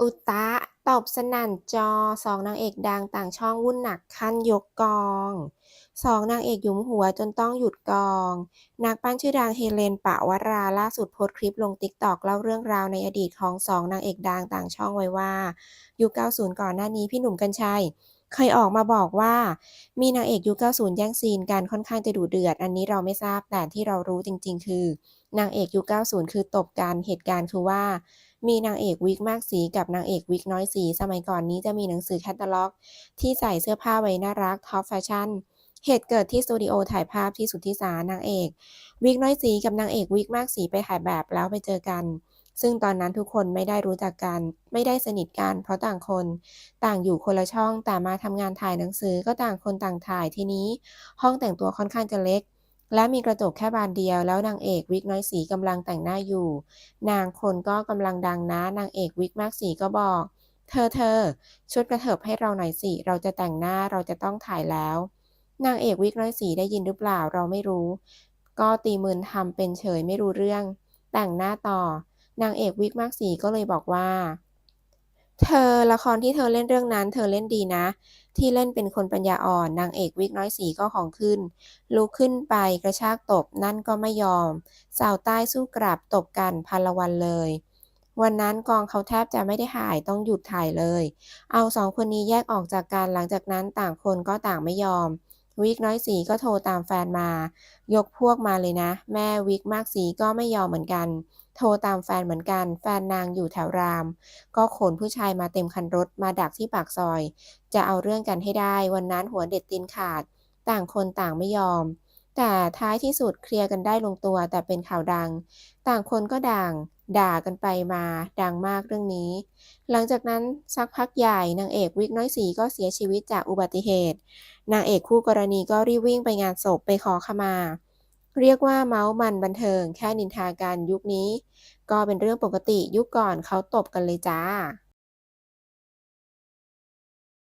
อุตะตบสนั่นจอสองนางเอกดังต่างช่องวุ่นหนักขั้นยกกองสองนางเอกหยุมหัวจนต้องหยุดกอง นักปั้นชื่อดังเฮเลนปะวราล่าสุดโพสต์คลิปลงติ๊กตอกเล่าเรื่องราวในอดีตของสองนางเอกดังต่างช่องไว้ว่ายุค90 ก่อนหน้านี้พี่หนุ่มกัญชัย เคยออกมาบอกว่า มีนางเอกยุค90 แย่งซีนกันค่อนข้างจะดุเดือด อันนี้เราไม่ทราบแต่ที่เรารู้จริง ๆ คือนางเอกยุค90 คือตบกันเหตุการณ์คือว่า มีนางเอกวิกมากสีกับนางเอกวิกน้อยสี สมัยก่อนนี้จะมีหนังสือแคตตาล็อก ที่ใส่เสื้อผ้าไว้น่ารักท็อปแฟชั่นเหตุเกิดที่สตูดิโอถ่ายภาพที่สุทธิสานางเอก วิกน้อยสีกับนางเอกวิกมากสีไปถ่ายแบบแล้วไปเจอกัน ซึ่งตอนนั้นทุกคนไม่ได้รู้จักกัน ไม่ได้สนิทกัน เพราะต่างคน ต่างอยู่คนละช่องแต่มาทำงานถ่ายหนังสือก็ต่างคนต่างถ่ายทีนี้ ห้องแต่งตัวค่อนข้างจะเล็ก และมีกระจกแค่บานเดียว แล้วนางเอกวิกน้อยสีกำลังแต่งหน้าอยู่ นางคนก็กำลังดังนะนางเอกวิกมากสีก็บอก เธอเธอชุดกระเถิบให้เราหน่อยสิเราจะแต่งหน้าเราจะต้องถ่ายแล้วนางเอกวิกน้อยสีได้ยินหรือเปล่าเราไม่รู้ ก็ตีมืนทำเป็นเฉยไม่รู้เรื่อง แต่งหน้าต่อ นางเอกวิกมากสีก็เลยบอกว่า เธอละครที่เธอเล่นเรื่องนั้น เธอเล่นดีนะ ที่เล่นเป็นคนปัญญาอ่อน นางเอกวิกน้อยสีก็ของขึ้น ลุกขึ้นไปกระชากตบนั่นก็ไม่ยอม สาวใต้สู้กลับตบกันพันละวันเลย วันนั้นกองเขาแทบจะไม่ได้ถ่ายต้องหยุดถ่ายเลย เอาสองคนนี้แยกออกจากกันหลังจากนั้นต่างคนก็ต่างไม่ยอม วิกน้อยสีก็โทรตามแฟนมา ยกพวกมาเลยนะ แม่วิกมากสีก็ไม่ยอมเหมือนกัน โทรตามแฟนเหมือนกัน แฟนนางอยู่แถวราม ก็ขนผู้ชายมาเต็มคันรถมาดักที่ปากซอย จะเอาเรื่องกันให้ได้ วันนั้นหัวเด็ดตีนขาด ต่างคนต่างไม่ยอม แต่ท้ายที่สุดเคลียร์กันได้ลงตัว แต่เป็นข่าวดัง ต่างคนก็ด่าง ด่ากันไปมา ดังมากเรื่องนี้ หลังจากนั้นสักพักใหญ่นางเอกวิกน้อยสีก็เสียชีวิตจากอุบัติเหตุ นางเอกคู่กรณีก็รีบวิ่งไปงานศพไปขอขมา เรียกว่าเมาส์มันบันเทิง แค่นินทากันยุคนี้ ก็เป็นเรื่องปกติยุคก่อนเขาตบกันเลยจ้า